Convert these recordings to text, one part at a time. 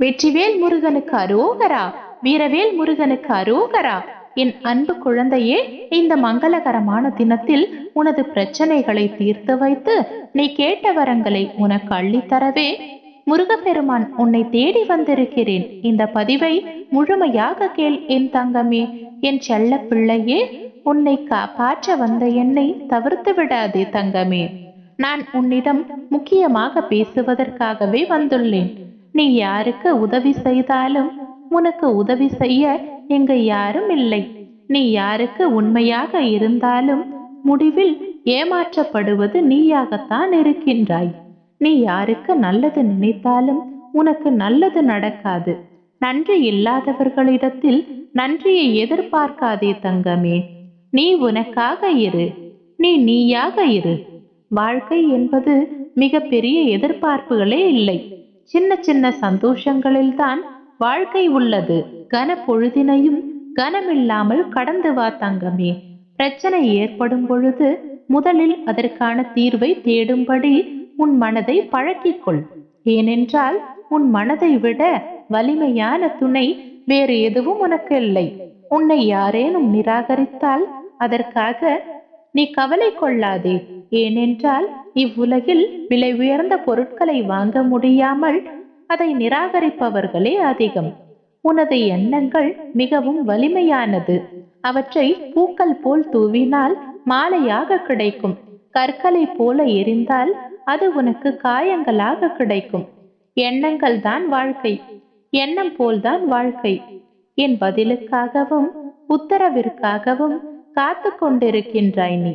வெற்றிவேல் முருகனுக்கு அரோகரா வீரவேல் முருகனுக்கு அரோகரா. என் அன்பு குழந்தையே இந்த மங்களகரமான தினத்தில் உனது பிரச்சனைகளை தீர்த்து வைத்து நீ கேட்ட வரங்களை உனக்கு அள்ளித்தரவே முருகப்பெருமான் உன்னை தேடி வந்திருக்கிறேன். இந்த பதிவை முழுமையாக கேள் என் தங்கமே. என் செல்ல பிள்ளையே உன்னை காப்பாற்ற வந்த என்னை தவிர்த்து விடாதே தங்கமே. நான் உன்னிடம் முக்கியமாக பேசுவதற்காகவே வந்துள்ளேன். நீ யாருக்கு உதவி செய்தாலும் உனக்கு உதவி செய்ய இங்கு யாரும் இல்லை. நீ யாருக்கு உண்மையாக இருந்தாலும் முடிவில் ஏமாற்றப்படுவது நீயாகத்தான் இருக்கின்றாய். நீ யாருக்கு நல்லது நினைத்தாலும் உனக்கு நல்லது நடக்காது. நன்றி இல்லாதவர்களிடத்தில் நன்றியை எதிர்பார்க்காதே தங்கமே. நீ உனக்காக இரு. நீ நீயாக இரு. வாழ்க்கை என்பது மிகப்பெரிய எதிர்பார்ப்புகளே இல்லை. சின்ன சின்ன சந்தோஷங்களில்தான் வாழ்க்கை உள்ளது. கன பொழுதினையும் கனமில்லாமல் கடந்து வா தங்கமே. பிரச்சனை ஏற்படும் பொழுது முதலில் அதற்கான தீர்வை தேடும்படி உன் மனதை பழக்கிக்கொள். ஏனென்றால் உன் மனதை விட வலிமையான துணை வேறு எதுவும் உனக்கு இல்லை. உன்னை யாரேனும் நிராகரித்தால் அதற்காக நீ கவலை கொள்ளாதே. ஏனென்றால் இவ்வுலகில் விலை உயர்ந்த பொருட்களை வாங்க முடியாமல் அதை நிராகரிப்பவர்களே அதிகம். உனது எண்ணங்கள் மிகவும் வலிமையானது. அவற்றை பூக்கள் போல் தூவினால் மாலையாக கிடைக்கும். கற்களை போல எரிந்தால் அது உனக்கு காயங்களாக கிடைக்கும். எண்ணங்கள் தான் வாழ்க்கை. எண்ணம் போல்தான் வாழ்க்கை. என் பதிலுக்காகவும் உத்தரவிற்காகவும் காத்து கொண்டிருக்கின்றாய் நீ.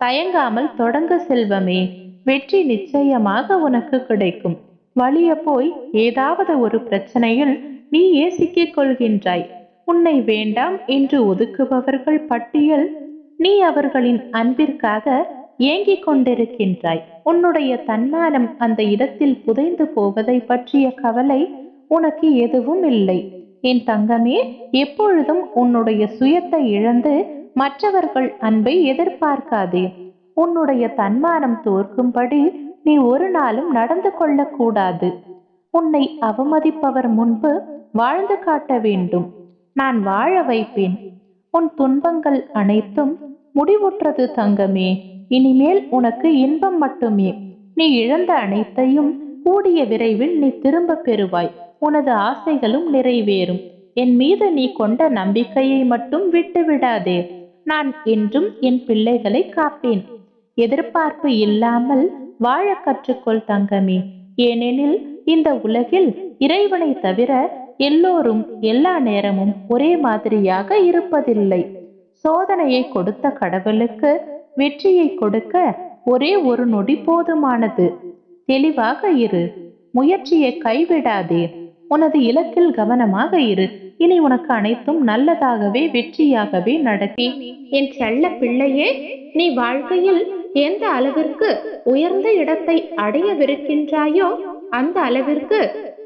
தயங்காமல் தொடங்க செல்வமே. வெற்றி நிச்சயமாக உனக்கு கிடைக்கும். வழிய போய் ஏதாவது ஒரு பிரச்சனையில் நீயே சிக்கிக் கொள்கின்றாய். உன்னை வேண்டாம் என்று ஒதுக்குபவர்கள் பட்டியல் நீ அவர்களின் அன்பிற்காக ஏங்கிக் கொண்டிருக்கின்றாய். உன்னுடைய தன்மானம் அந்த இடத்தில் புதைந்து போவதை பற்றிய கவலை உனக்கு எதுவும் இல்லை. என் தங்கமே எப்பொழுதும் உன்னுடைய சுயத்தை இழந்து மற்றவர்கள் அன்பை எதிர்பார்க்காதே. உன்னுடைய தன்மானம் தோற்கும்படி நீ ஒரு நாளும் நடந்து கொள்ளக்கூடாது. உன்னை அவமதிப்பவர் முன்பு வாழ்ந்து காட்ட வேண்டும். நான் வாழ வைப்பேன். உன் துன்பங்கள் அனைத்தும் முடிவுற்றது தங்கமே. இனிமேல் உனக்கு இன்பம் மட்டுமே. நீ இழந்த அனைத்தையும் கூடிய விரைவில் நீ திரும்ப பெறுவாய். உனது ஆசைகளும் நிறைவேறும். என் மீது நீ கொண்ட நம்பிக்கையை மட்டும் விட்டு விடாதே நான் என்றும் என் பிள்ளைகளை காப்பேன். எதிர்பார்ப்பு இல்லாமல் வாழ கற்றுக்கொள் தங்கமே. ஏனெனில் இந்த உலகில் இறைவனை தவிர எல்லோரும் எல்லா நேரமும் ஒரே மாதிரியாக இருப்பதில்லை. சோதனையை கொடுத்த கடவுளுக்கு வெற்றியை கொடுக்க ஒரே ஒரு நொடி போதுமானது. தெளிவாக இரு. முயற்சியை கைவிடாதே. உனது இலக்கில் கவனமாக இரு. இனி உனக்கு அனைத்தும் நல்லதாகவே வெற்றியாகவே நடக்கி என் செல்ல பிள்ளையே நீ வாழ்க்கையில் எந்த அளவிற்கு உயர்ந்த இடத்தை அடையவிருக்கின்றாயோ அந்த அளவிற்கு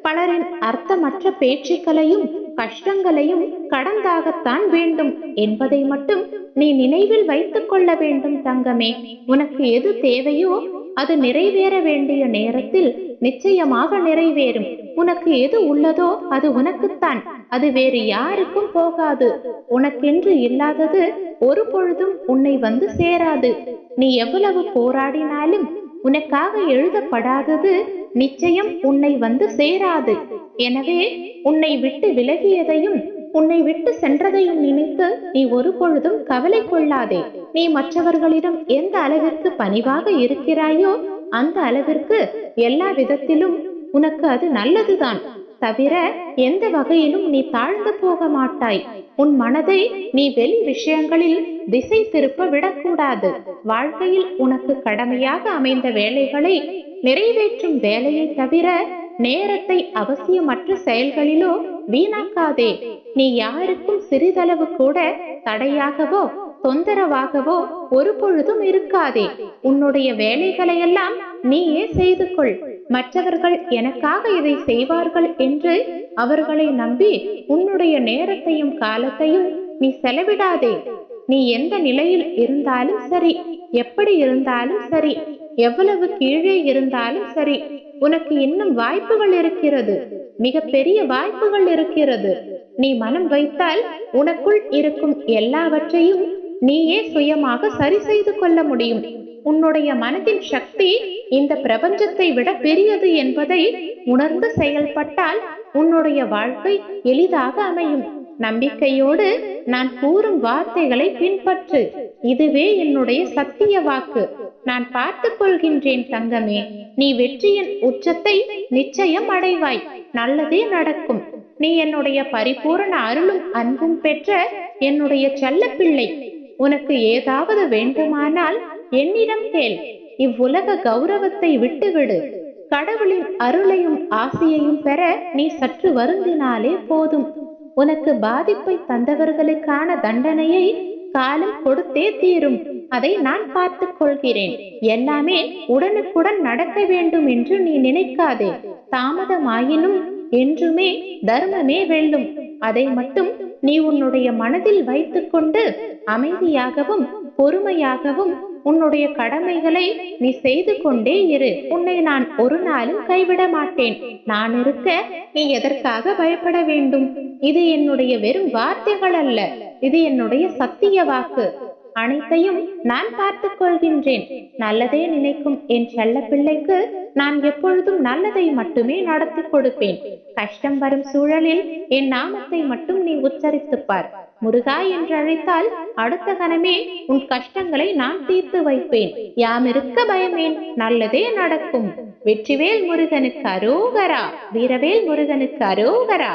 பலரின் அர்த்தமற்ற பேச்சுக்களையும் கஷ்டங்களையும் கடந்தாகத்தான் வேண்டும் என்பதை மட்டும் நீ நினைவில் வைத்துக் கொள்ள வேண்டும் தங்கமே. உனக்கு எது தேவையோ அது நிறைவேற வேண்டிய நேரத்தில் நிச்சயமாக நிறைவேறும். உனக்கு எது உள்ளதோ அது உனக்குத்தான். அது வேறு யாருக்கும் போகாது. உனக்கென்று இல்லாதது ஒரு பொழுதும் உன்னை வந்து சேராது. நீ எவ்வளவு போராடினாலும் உனக்காக எழுதப்படாதது நிச்சயம் உன்னை வந்து சேராது. எனவே உன்னை விட்டு விலகியதையும் உன்னை விட்டு சென்றதையும் நினைத்து நீ ஒரு பொழுதும் கவலை கொள்ளாதே. நீ மற்றவர்களிடம் எந்த அளவிற்கு பணிவாக இருக்கிறாயோ அந்த அளவிற்கு எல்லா விதத்திலும் உனக்கு அது நல்லதுதான். தவிர எந்த வகையிலும் நீ தாழ்ந்து போக மாட்டாய். உன் மனதை நீ வெளி விஷயங்களில் திசை திருப்ப விடக்கூடாது. வாழ்க்கையில் உனக்கு கடமையாக அமைந்த வேலைகளை நிறைவேற்றும் வேலையை தவிர நேரத்தை அவசியமற்ற செயல்களிலோ வீணாக்காதே. நீ யாருக்கும் சிறிதளவு கூட தடையாகவோ தொந்தரவாகவோ ஒரு பொழுதும் இருக்காதே. உன்னுடைய வேலைகளையெல்லாம் நீயே செய்து கொள் மற்றவர்கள் எனக்காக இதை செய்வார்கள் என்று அவர்களை நம்பி உன்னுடைய நேரத்தையும் காலத்தையும் நீ செலவிடாதே. நீ எந்த நிலையில் இருந்தாலும் சரி எப்படி இருந்தாலும் சரி எவ்வளவு கீழே இருந்தாலும் சரி உனக்கு இன்னும் வாய்ப்புகள் இருக்கிறது. மிக பெரிய வாய்ப்புகள் இருக்கிறது. நீ மனம் வைத்தால் உனக்குள் இருக்கும் எல்லாவற்றையும் நீயே சுயமாக சரி செய்து கொள்ள முடியும். உன்னுடைய மனதின் சக்தி இந்த பிரபஞ்சத்தை விட பெரியது என்பதை உணர்ந்து செயல்பட்டால் உன்னுடைய வாழ்க்கை எளிதாக அமையும். நம்பிக்கையோடு நான் கூறும் வார்த்தைகளை பின்பற்று. இதுவே என்னுடைய சத்திய வாக்கு. நான் பார்த்துக் கொள்கின்றேன் தங்கமே நீ வெற்றியின் உச்சத்தை நிச்சயம் அடைவாய். நல்லதே நடக்கும். நீ என்னுடைய பரிபூரண அருளும் அன்பும் பெற்ற என்னுடைய செல்லப்பிள்ளை. உனக்கு ஏதாவது வேண்டுமானால் என்னிடம் கேள். இவ்வுலக கௌரவத்தை விட்டுவிடு. கடவுளின் அருளையும் ஆசையையும் பெற நீ சற்று வருந்தினாலே போதும். உனக்கு பாதிப்பை தந்தவர்களுக்கான தண்டனையை காலம் கொடுத்தே தீரும். அதை நான் பார்த்துக் கொள்கிறேன். எல்லாமே உடனுக்குடன் நடக்க வேண்டும் என்று நீ நினைக்காதே. தாமதமாயினும் என்றுமே தர்மமே வெல்லும் அதை மட்டும் நீ உன்னுடைய மனதில் வைத்துக்கொண்டு அமைதியாகவும் பொறுமையாகவும் உன்னுடைய கடமைகளை நீ செய்து கொண்டே இரு. உன்னை நான் ஒரு நாளும் கைவிட மாட்டேன். நான் இருக்க நீ எதற்காக பயப்பட வேண்டும்? இது என்னுடைய வெறும் வார்த்தைகள் அல்ல. இது என்னுடைய சத்திய வாக்கு. அனைத்தையும் நான் பார்த்துக் கொள்கின்றேன். நல்லதே நினைக்கும் என் செல்ல பிள்ளைக்கு நான் எப்பொழுதும் நல்லதை மட்டுமே நடத்தி கொடுப்பேன். கஷ்டம் வரும் சூழலில் என் நாமத்தை மட்டும் நீ உச்சரித்துப்பார் முருகா என்று அழைத்தால் அடுத்த கணமே உன் கஷ்டங்களை நான் தீர்த்து வைப்பேன். யாமிருக்க பயமேன் நல்லதே நடக்கும். வெற்றிவேல் முருகனுக்கு அரோகரா. வீரவேல் முருகனுக்கு அரோகரா.